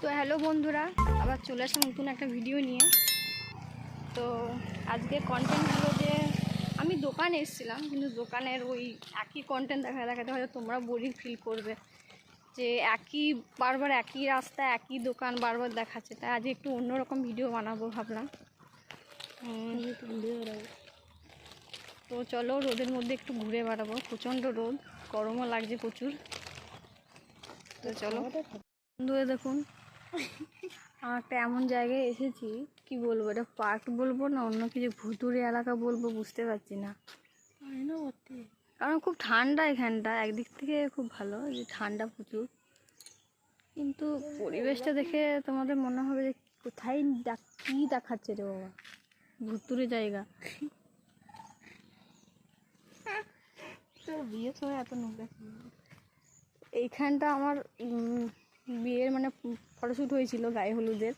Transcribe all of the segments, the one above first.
তো হ্যালো বন্ধুরা, আবার চলে আসলাম নতুন একটা ভিডিও নিয়ে। তো আজকে কন্টেন্ট হলো যে, আমি দোকানে এসেছিলাম, কিন্তু দোকানের ওই একই কন্টেন্ট দেখা দেখাতে হয়তো তোমরা বোরিং ফিল করবে। যে একই, বারবার একই রাস্তা, একই দোকান বারবার দেখাচ্ছে, তাই আজকে একটু অন্যরকম ভিডিও বানাবো ভাবলাম। তো চলো রোদের মধ্যে একটু ঘুরে বেড়াবো, প্রচণ্ড রোদ, গরমও লাগছে প্রচুর। তো চলো। বন্ধুরা দেখুন। আমার একটা এমন জায়গায় এসেছি কি বলব এটা পার্ক বলব না অন্য কিছু ভুতুরে এলাকা বলব বুঝতে পারছি না। কারণ খুব ঠান্ডা এখানটা একদিক থেকে খুব ভালো যে ঠান্ডা প্রচুর। কিন্তু পরিবেশটা দেখে তোমাদের মনে হবে যে কোথায় দেখ- কী দেখাচ্ছে রে বাবা ভুতুরে জায়গা। তোর বিয়ের সময় এত নোংরা এইখানটা আমার বিয়ের মানে ফটোশ্যুট হয়েছিল গায়ে হলুদের।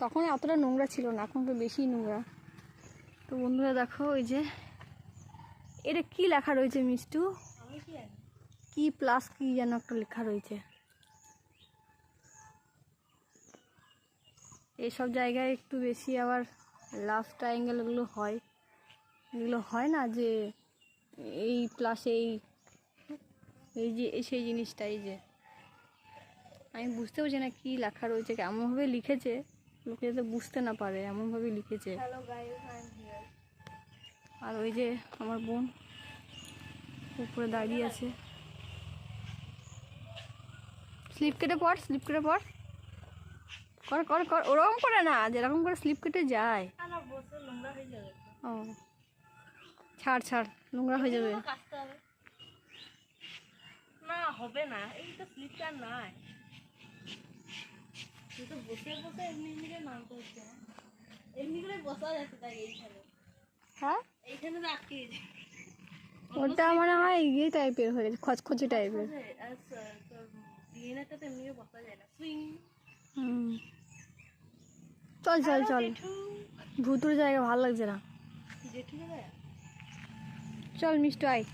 তখন অতটা নোংরা ছিল না, এখন তো বেশি নোংরা। তো বন্ধুরা দেখো, ওই যে এটা কি লেখা রয়েছে মিষ্টু? কি প্লাস কি যেন একটা লেখা রয়েছে। এইসব জায়গায় একটু বেশি আবার লাভ ট্রায়াঙ্গেল এগুলো হয়। এগুলো হয় না যে এই প্লাস এই এই যে এই সেই জিনিসটা এই যে। আমি বুঝতে পারছি না কী লেখা রয়েছে কেমনভাবে লিখেছে লোকে যাতে বুঝতে না পারে এমনভাবে লিখেছে। আর ওই যে আমার বোন উপরে দাঁড়িয়ে আছে। স্লিপ কেটে পড় স্লিপ কেটে পড়। কর কর কর ওরকম করে না যেরকম করে স্লিপ কেটে যায়। হয়ে ও। ছাড় ছাড় নোংরা হয়ে যাবে। না হবে না এই তো স্লিপটা নাই। তুই তো বসে বসে এমনি এমনি করে নামতে হচ্ছে এমনি করে বসা যাচ্ছে তাই এইখানে। হ্যাঁ? এইখানে তো আটকে ওটা মনে হয় ইয়ে টাইপের হয়ে গেছে খচখচে টাইপের বিয়েনাটা তো এমনি বসা যায় না। সুইং। হুম। চল চল চল। ভুতুর জায়গা ভালো লাগছে না। জেঠু চল মিষ্টি আয়।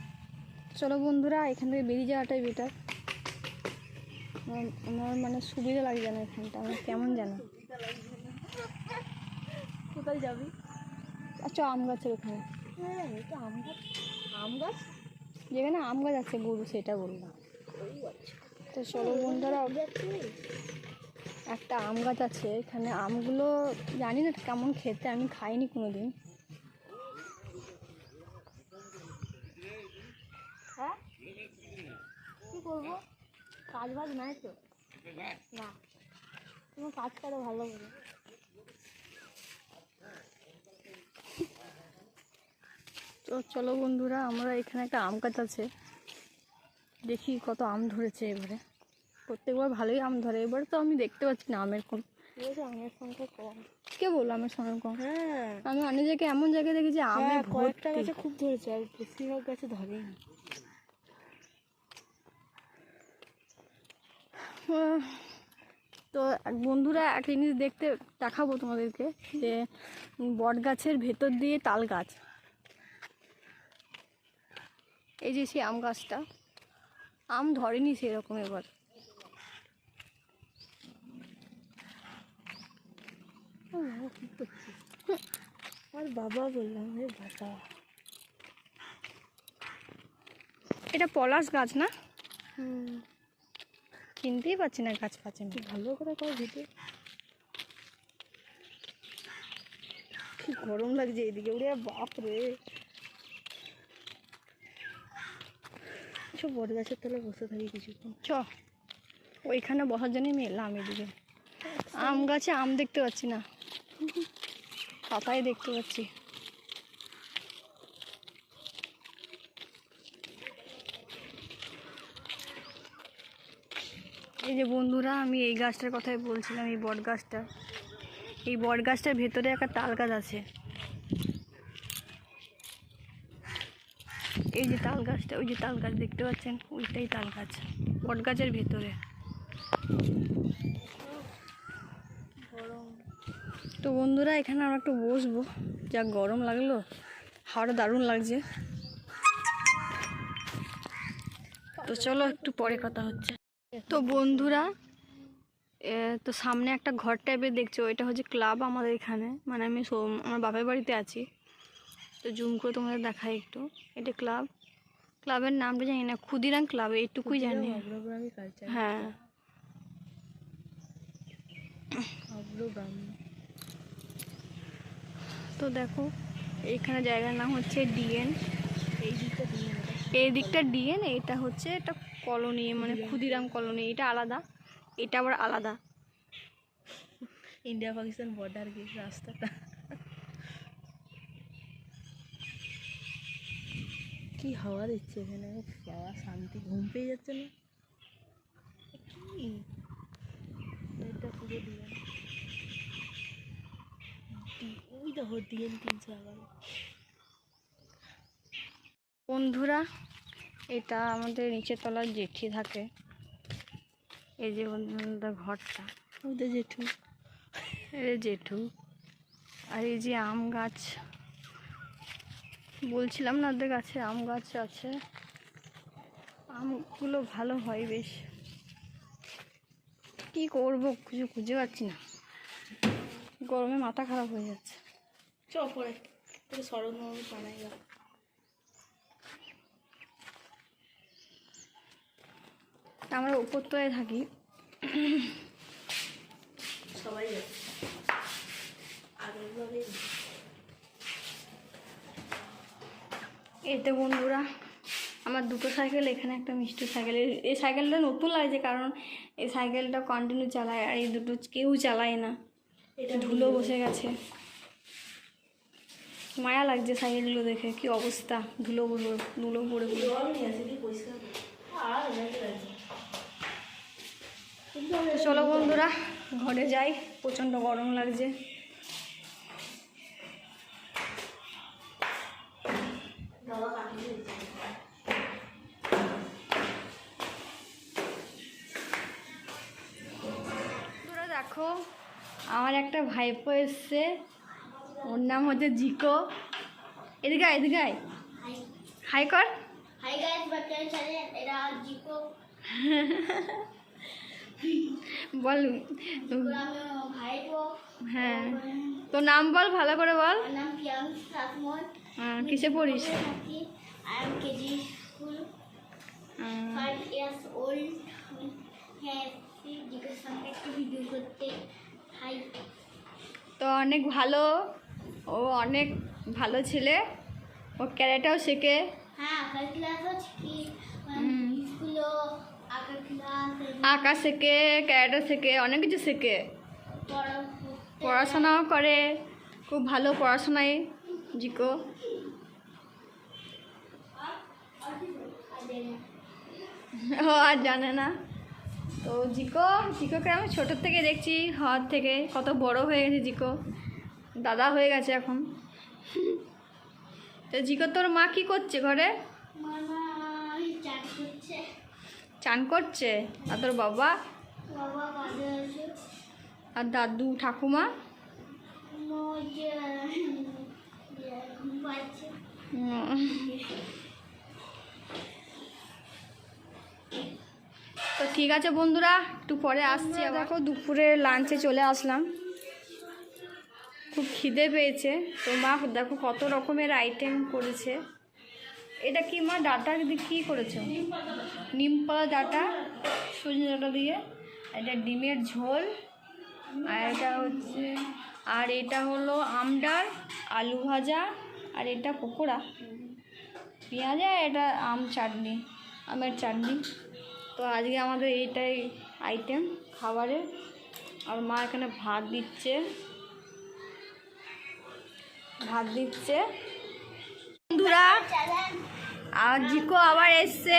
চলো বন্ধুরা এখান থেকে বেরিয়ে যাওয়াটাই বেটার আমার মানে সুবিধা লাগছে না এখানটা আমার কেমন যেন। কোথায় যাবি? আচ্ছা আম গাছের ওখানে। হ্যাঁ এটা আম গাছ। আম গাছ? যেখানে আম গাছ আছে গরু সেটা বললাম আচ্ছা। তো চলো বন্ধুরা একটা আম গাছ আছে এখানে আমগুলো জানি না কেমন খেতে আমি খাইনি কোনো দিন হ্যাঁ কি করব? কাজ বাজ নাই তো? না। তুমি কাজ করো ভালো করে। তো চলো বন্ধুরা আমরা এখানে একটা আম গাছ আছে। দেখি কত আম ধরেছে এবারে। প্রত্যেকবার ভালোই আম ধরে। এবারে তো আমি দেখতে পাচ্ছি না আমের কম। আমের সংখ্যা কম। কে বলল আমের সঙ্গে কম? হ্যাঁ। আমি অনেক জায়গায় এমন জায়গায় দেখেছি আমে হ্যাঁ কয়েকটা গাছে খুব ধরেছে আর বেশিরভাগ গাছে ধরেনি তো এক বন্ধুরা একটা জিনিস দেখতে দেখাবো তোমাদেরকে যে বট গাছের ভেতর দিয়ে তাল গাছ। এই যে সেই আম গাছটা আম ধরেনি সেরকম এবার। আর বাবা বললাম বাবা। এটা পলাশ গাছ না? হুম। চিনতেই পারছি না গাছ পাচ্ছে না। ভালো করে কর ভিডিও কি গরম লাগছে এইদিকে উড়ে বাপ রে সব বট গাছের তলায় বসে থাকি কিছুক্ষণ। চ ওইখানে বসার জন্যই আমি এলাম এদিকে। আম গাছে আম দেখতে পাচ্ছি না। পাতায় দেখতে পাচ্ছি। এই যে বন্ধুরা, আমি এই গাছটার কথাই বলছিলাম, এই বট গাছটা। এই বট গাছটার ভেতরে একটা তাল গাছ আছে। এই যে তাল গাছটা, ওই যে তাল গাছ দেখতে পাচ্ছেন? ওইটাই তাল গাছ, বট গাছের ভেতরে। তো বন্ধুরা, এখানে আমরা একটু বসবো। যা গরম লাগল, হাওয়াটা দারুণ লাগছে। তো চলো, একটু পরে কথা হচ্ছে। তো বন্ধুরা তো সামনে একটা ঘর টাইপের দেখছ এটা হচ্ছে ক্লাব আমাদের এখানে। মানে আমি আমার বাপের বাড়িতে আছি। তো জুম করে তোমাদের দেখাই একটু। এটা ক্লাব ক্লাবের নামটা জানি না ক্ষুদিরাম ক্লাব এইটুকুই জানি। হ্যাঁ। তো দেখো এইখানে জায়গার নাম হচ্ছে ডিএন এই দিকটা ডিএন এটা হচ্ছে একটা কলোনি মানে ক্ষুদিরাম কলোনি এটা আলাদা। এটা আবার আলাদা। ইন্ডিয়া পাকিস্তান বর্ডার কি রাস্তাটা। কি হাওয়া দিচ্ছে এখানে? বাবা শান্তি। ঘুম পেয়ে যাচ্ছে না? কি? এটা পুরো ওই দেখো ডিএন তিনশো এগারো। বন্ধুরা এটা আমাদের নিচের তলার জেঠি থাকে। এই যে বন্ধুরা ঘরটা। ওদের জেঠু। যে জেঠু। আর এই যে আম গাছ। বলছিলাম না ওদের গাছে আম গাছ আছে। আমগুলো ভালো হয় বেশ। কি করব কিছু খুঁজে পাচ্ছি না। গরমে মাথা খারাপ হয়ে যাচ্ছে। চ পরে। মরল বানাই গেল তা আমরা উপর তলায় থাকি। সবাই এতে বন্ধুরা আমার দুটো সাইকেল এখানে একটা মিষ্টি সাইকেল। এই- এই সাইকেলটা নতুন লাগছে কারণ এই সাইকেলটা কন্টিনিউ চালায় আর এই দুটো কেউ চালায় না। এটা ধুলো বসে গেছে। মায়া লাগছে সাইকেলগুলো দেখে কি অবস্থা? ধুলো ধুলো পড়ে পড়ে জল নিয়ে আসি কি পরিষ্কার করে। আর লাগে লাগে তো চলো বন্ধুরা ঘরে যাই প্রচণ্ড গরম লাগছে। দেখো আমার একটা ভাইপো এসছে। ওর নাম হচ্ছে জিকো। এদিকে এদিকে হাই কর। হাই গাইস বাচ্চা ছেলে এরা জিকো। বল। হ্যাঁ। তোর নাম বল ভালো করে বল। আহ, কিসে পড়িস? হ্যাঁ। হাই তো অনেক ভালো। ও অনেক ভালো ছেলে। ও ক্যারেটাও শেখে। হ্যাঁ ক্লাসও হুম। স্কুলও ক্লাস আঁকা শেখে ক্যারেটা শেখে, অনেক কিছু শেখে। পড়াশোনাও করে, খুব ভালো পড়াশোনায়, জিকো। ও, আর জানে না। তো জিকো, জিকোকে আমি ছোটোর থেকে দেখছি, হওয়ার থেকে। কত বড় হয়ে গেছে জিকো। দাদা হয়ে গেছে এখন। তো জিকো, তোর মা কি করছে ঘরে? চান করছে? আর তোর বাবা? আর দাদু ঠাকুমা। তো ঠিক আছে বন্ধুরা একটু পরে আসছি। দেখো দুপুরে লাঞ্চে চলে আসলাম। খুব খিদে পেয়েছে। তো মা দেখো কত রকমের আইটেম করেছে। এটা কি মা, ডাটা কী করেছ? নিম পাতা ডাটা সজনে ডাটা দিয়ে। এটা ডিমের ঝোল। আর এটা হচ্ছে, আর এটা হলো আমডাল আলু ভাজা, আর এটা পকোড়া। পেঁয়াজ আর এটা আম চাটনি, আমের চাটনি। তো আজকে আমাদের এইটাই আইটেম খাবারের। আর মা এখানে ভাত দিচ্ছে। ভাত দিচ্ছে। বন্ধুরা জিকো আবার এসছে।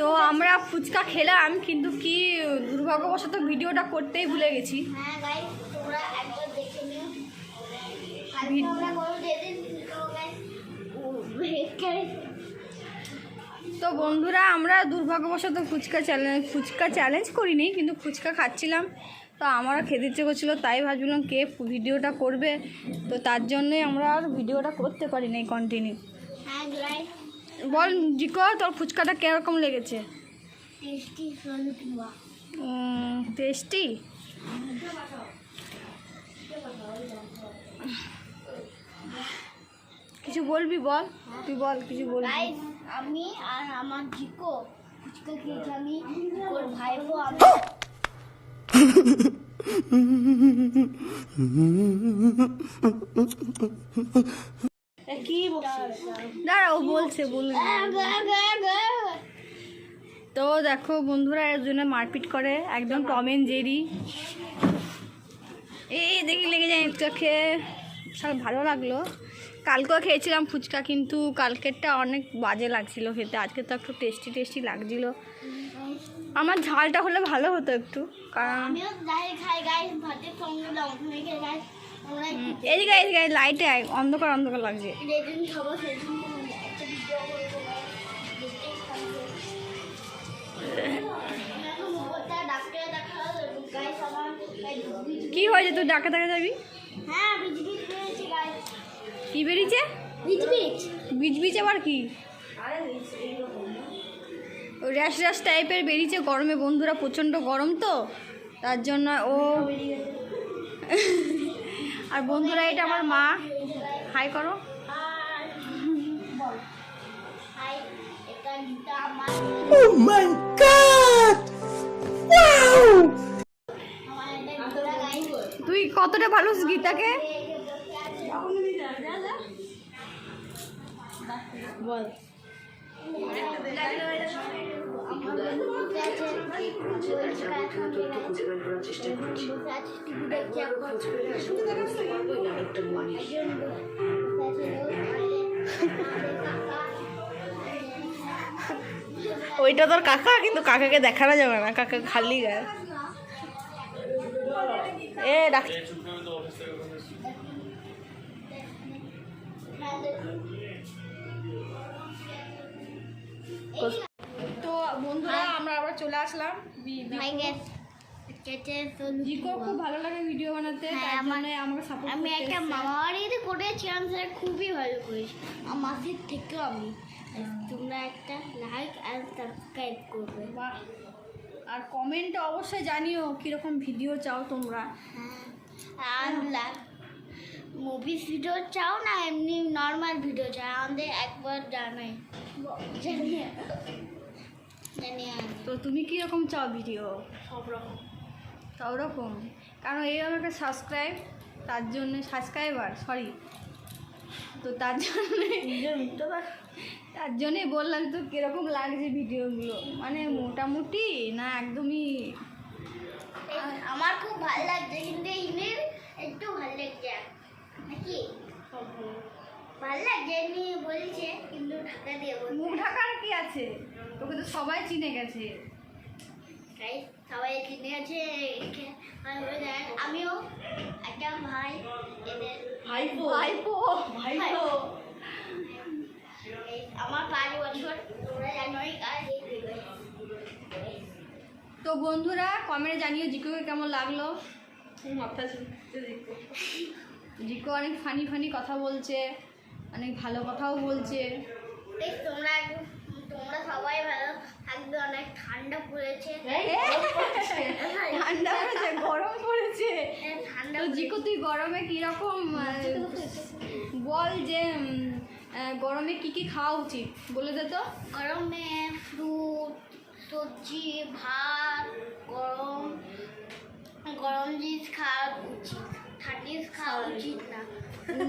তো আমরা ফুচকা খেলাম, কিন্তু কি দুর্ভাগ্যবশত ভিডিওটা করতেই ভুলে গেছি। তো বন্ধুরা, আমরা দুর্ভাগ্যবশত ফুচকা চ্যালেঞ্জ ফুচকা চ্যালেঞ্জ করিনি, কিন্তু ফুচকা খাচ্ছিলাম। তো আমারও খেতে ইচ্ছে করছিল তাই ভাবছিলাম কে ভিডিওটা করবে। তো তার জন্যই আমরা আর ভিডিওটা করতে পারিনি কন্টিনিউ হ্যাঁ গাইস বল জিকো তোর ফুচকাটা কীরকম লেগেছে? টেস্টি কিছু বলবি বল? তুই বল কিছু বলবি। আমি আর আমার জিকো ফুচকা খেয়েছি। আমি ওর ভাইপো আমি বলছে, বলুন। তো দেখো, বন্ধুরা এর জন্য মারপিট করে একদম টম এন্ড জেরি। এই দেখি লেগে যায় খেয়ে সব ভালো লাগল। কালকেও খেয়েছিলাম ফুচকা, কিন্তু কালকেরটা অনেক বাজে লাগছিল খেতে। আজকে তো একটু টেস্টি টেস্টি লাগছিল। আমার ঝালটা হলে ভালো হতো একটু কারণ এদিকে এদিকে লাইটে অন্ধকার অন্ধকার লাগছে। কি হয়েছে তুই ডাকে দেখা যাবি? হ্যাঁ কি বেরিয়েছে? বিচ বিচ আবার কি? র্যাশ র্যাশ টাইপের বেরিয়েছে গরমে বন্ধুরা প্রচণ্ড গরম তো তার জন্য ও আর বন্ধুরা এটা আমার মা। হাই করো। আর বল। ওইটা তোর কাকা কিন্তু কাকাকে দেখানো যাবে না কাকা খালি গায়ে। এ ডাক চলে আসলাম। জিকো খুব ভালো লাগে ভিডিও বানাতে হ্যাঁ, তার জন্য আমাকে সাপোর্ট আমি একটা মামা বাড়িতে করেছিলাম স্যার খুবই ভালো করেছি। আমার মাসির থেকেও আমি। তোমরা একটা লাইক আর সাবস্ক্রাইব করবে। আর কমেন্টে অবশ্যই জানিও কীরকম ভিডিও চাও তোমরা। আর মুভিস ভিডিও চাও না এমনি নর্মাল ভিডিও চাও? আমাদের একবার জানাই। জানিয়ে তো তুমি কীরকম চাও ভিডিও? সব রকম। সব রকম? কারণ এই হলো একটা সাবস্ক্রাইব তার জন্য সাবস্ক্রাইবার সরি তো তার জন্য তার জন্যই বললাম তো কীরকম লাগছে ভিডিওগুলো? মানে মোটামুটি না একদমই? আমার খুব ভালো লাগছে কিন্তু ইনের একটু ভালো লাগছে। নাকি? ভালো। লাগছে এমনি বলছে কিন্তু ঢাকা দিয়ে মুখ ঢাকার কি আছে? তোকে তো সবাই চিনে গেছে। তাই সবাই হয়ে যায়। আমিও একটা ভাই এদের ভাইপো। ভাইপো। ভাইপো। আমার পাঁচ বছর তোমরা জানোই তো বন্ধুরা কমেন্টে জানিও জিকোকে কেমন লাগল? জিকো। অনেক ফানি ফানি কথা বলছে অনেক ভালো কথাও বলছে। তোমরা তোমরা সবাই ভালো থাকবে অনেক ঠান্ডা পড়েছে। ঠান্ডা পড়েছে গরম পড়েছে। হ্যাঁ, ঠান্ডা তো জিকো তুই গরমে কীরকম বল যে গরমে কি কি খাওয়া উচিত বলে দে তো। গরমে ফ্রুট সবজি ভাত গরম গরম জিনিস খাওয়া উচিত। ঠান্ডা জিনিস খাওয়া উচিত না।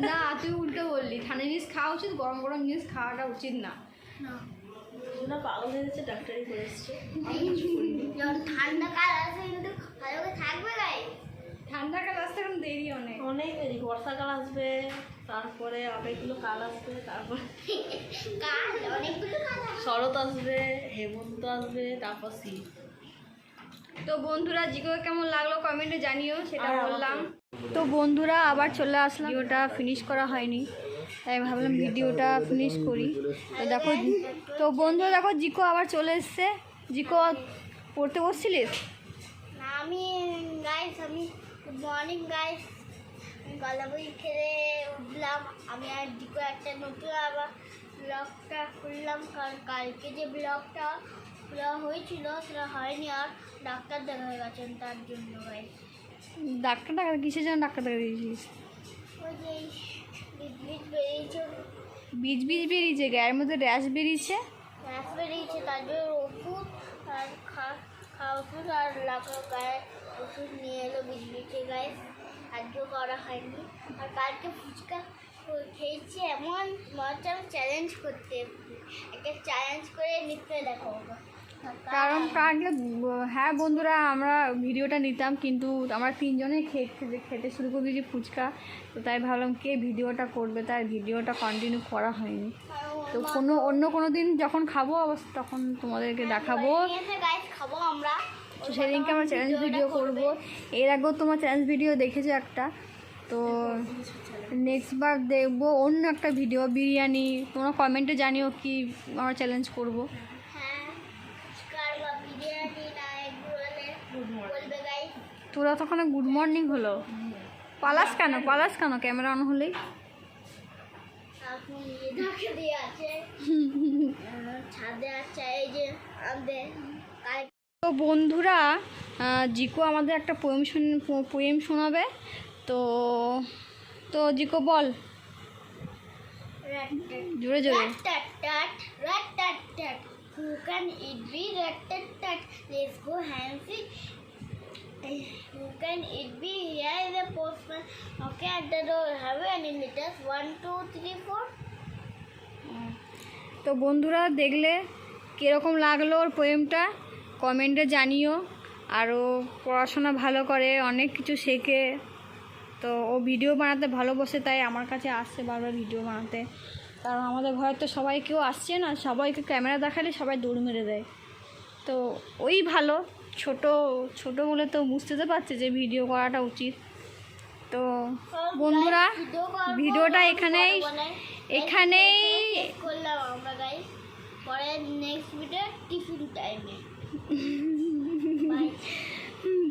না তুই উল্টো বললি ঠান্ডা জিনিস খাওয়া উচিত গরম গরম জিনিস খাওয়াটা উচিত না। না পাগল হয়ে গেছে ডাক্তারি করে এসছে। ঠান্ডা কাল আসে কিন্তু ভালো করে থাকবে গাই ঠান্ডাকাল আসতে এখন দেরি অনেক। অনেক দেরি বর্ষাকাল আসবে তারপরে অনেকগুলো কাল আসবে তারপর কাল অনেকগুলো কাল শরৎ আসবে হেমন্ত আসবে তারপর শীত। তো বন্ধুরা জিকো কেমন লাগল কমেন্টে জানিও সেটা বললাম। তো বন্ধুরা আবার চলে আসলাম। ওটা ফিনিশ করা হয়নি। তাই ভাবলাম ভিডিওটা ফিনিশ করি। তো দেখো তো বন্ধু দেখো জিকো আবার চলে এসছে। জিকো পড়তে বসছিলিস? না, আমি গাইস আমি গুড মর্নিং গাইস গলা বই খেলে উঠলাম। আমি আর দিকে একটা নতুন আবার ব্লগটা খুললাম কারণ কালকে যে ব্লগটা সেটা হয়েছিল সেটা হয়নি আর ডাক্তার দেখা গেছেন তার জন্য গাইস ডাক্তার টাকা কিসের জন্য ডাক্তার দেখা দিয়েছিস ওই যে বীজ বীজ বেরিয়েছে, গায়ের মধ্যে র্যাশ বেরিয়েছে। গ্যাস বেরিয়েছে, তার জন্য ওষুধ আর খাওয়া ওষুধ আর লাগা গায়ে ওষুধ নিয়ে এলো বিজলিতে গায়ে। আজকেও করা হয়নি। আর কালকে ফুচকা খেয়েছি, এমন মনে আমি চ্যালেঞ্জ করতে একটা চ্যালেঞ্জ করে নিতে দেখো কারণ কারণ হ্যাঁ বন্ধুরা, আমরা ভিডিওটা নিতাম, কিন্তু আমরা তিনজনে খেতে খেতে শুরু করে দিয়েছি ফুচকা। তো তাই ভাবলাম কে ভিডিওটা করবে, তাই ভিডিওটা কন্টিনিউ করা হয়নি। তো কোনো, অন্য কোনো দিন যখন খাব, অবশ্য তখন তোমাদেরকে দেখাবো। খাব আমরা তো সেদিনকে আমরা চ্যালেঞ্জ ভিডিও করব। এর আগেও তোমার চ্যালেঞ্জ ভিডিও দেখেছ একটা? তো নেক্সট বার দেখব অন্য একটা ভিডিও বিরিয়ানি। তোমরা কমেন্টে জানিও কি আমরা চ্যালেঞ্জ করব হ্যাঁ ফুচকার বা বিরিয়ানি না এগুলো বলবে গাইস তোরা তখন গুড মর্নিং হলো। পালাস কেন? পালাস কেন? ক্যামেরা অন হলেই। তো বন্ধুরা জিকো আমাদের একটা পোয়েম শুন পোয়েম শোনাবে। তো তো জিকো বল। জোরে জোরে. Who can it be? Rat-tat-tat. Let's go Hansi. Who can it be? Here is the postman. Okay, at the door. Have any letters? One, two, three, four. তো বন্ধুরা দেখলে কীরকম লাগল ওর পোয়েমটা কমেন্টে জানিও আরও পড়াশোনা ভালো করে অনেক কিছু শেখে তো ও ভিডিও বানাতে ভালোবাসে তাই আমার কাছে আসছে বারবার ভিডিও বানাতে কারণ আমাদের ঘরে তো সবাই কেউ আসছে না, সবাইকে ক্যামেরা দেখালে সবাই দৌড় মেরে দেয়। তো ওই ভালো, ছোট ছোট বলে তো বুঝতে তো পারছে যে ভিডিও করাটা উচিত। তো বন্ধুরা, ভিডিওটা এখানেই এখানেই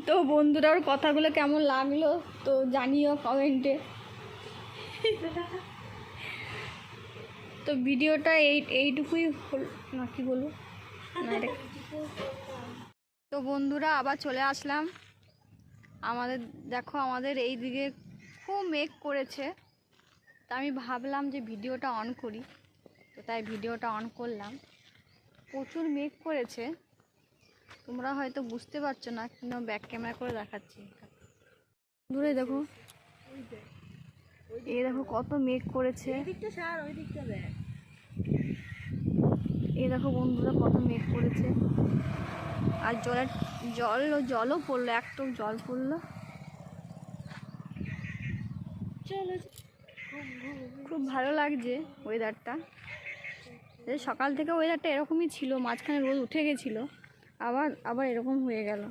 তো বন্ধুরা ওর কথাগুলো কেমন লাগল, তো জানিও কমেন্টে। তো ভিডিওটা এই, এইটুকুই হল, না কি বলব? তো বন্ধুরা, আবার চলে আসলাম। আমাদের, দেখো, আমাদের এই দিকে খুব মেঘ করেছে। তা আমি ভাবলাম যে ভিডিওটা অন করি। তো তাই ভিডিওটা অন করলাম। প্রচুর মেঘ করেছে। তোমরা হয়তো বুঝতে পারছ না কিন্তু ব্যাক ক্যামেরা করে দেখাচ্ছি। দূরে দেখো। এই দেখো কত মেঘ করেছে। দিকটা ওই দিকটা দেখ। এই দেখো বন্ধুরা কত মেঘ করেছে। আর জলের জল জলও পড়ল একটু জল পড়ল। চলো। খুব ভালো লাগছে ওয়েদারটা এই সকাল থেকে ওয়েদারটা এরকমই ছিল মাঝখানে রোদ উঠে গেছিল আবার আবার এরকম হয়ে গেল।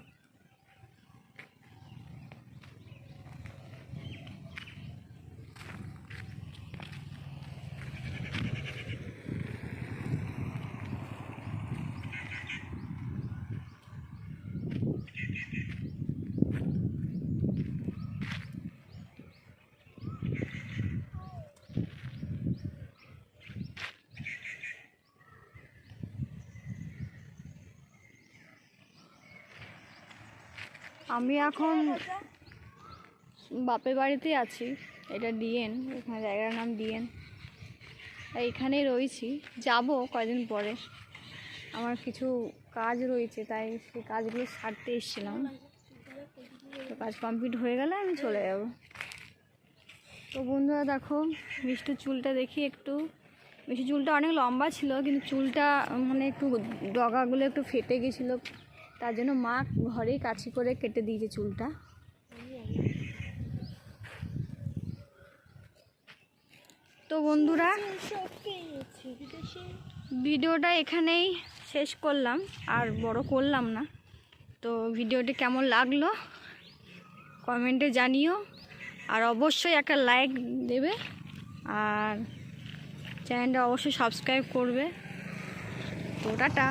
আমি এখন বাপের বাড়িতেই আছি। এটা ডিএন, এখানে জায়গার নাম ডিএন। এইখানেই রয়েছি। যাব কয়দিন পরে। আমার কিছু কাজ রয়েছে, তাই সেই কাজগুলো সারতে এসেছিলাম। তো কাজ কমপ্লিট হয়ে গেলে আমি চলে যাব। তো বন্ধুরা, দেখো, মিষ্টির চুলটা দেখি একটু। মিষ্টি চুলটা অনেক লম্বা ছিল, কিন্তু চুলটা মানে একটু ডগাগুলো একটু ফেটে গেছিল। তার জন্য মা ঘরেই কাছি করে কেটে দিয়েছে চুলটা। তো বন্ধুরা, ভিডিওটা এখানেই শেষ করলাম, আর বড় করলাম না। তো ভিডিওটি কেমন লাগল কমেন্টে জানিও, আর অবশ্যই একটা লাইক দেবে, আর চ্যানেলটা অবশ্যই সাবস্ক্রাইব করবে। তো টাটা।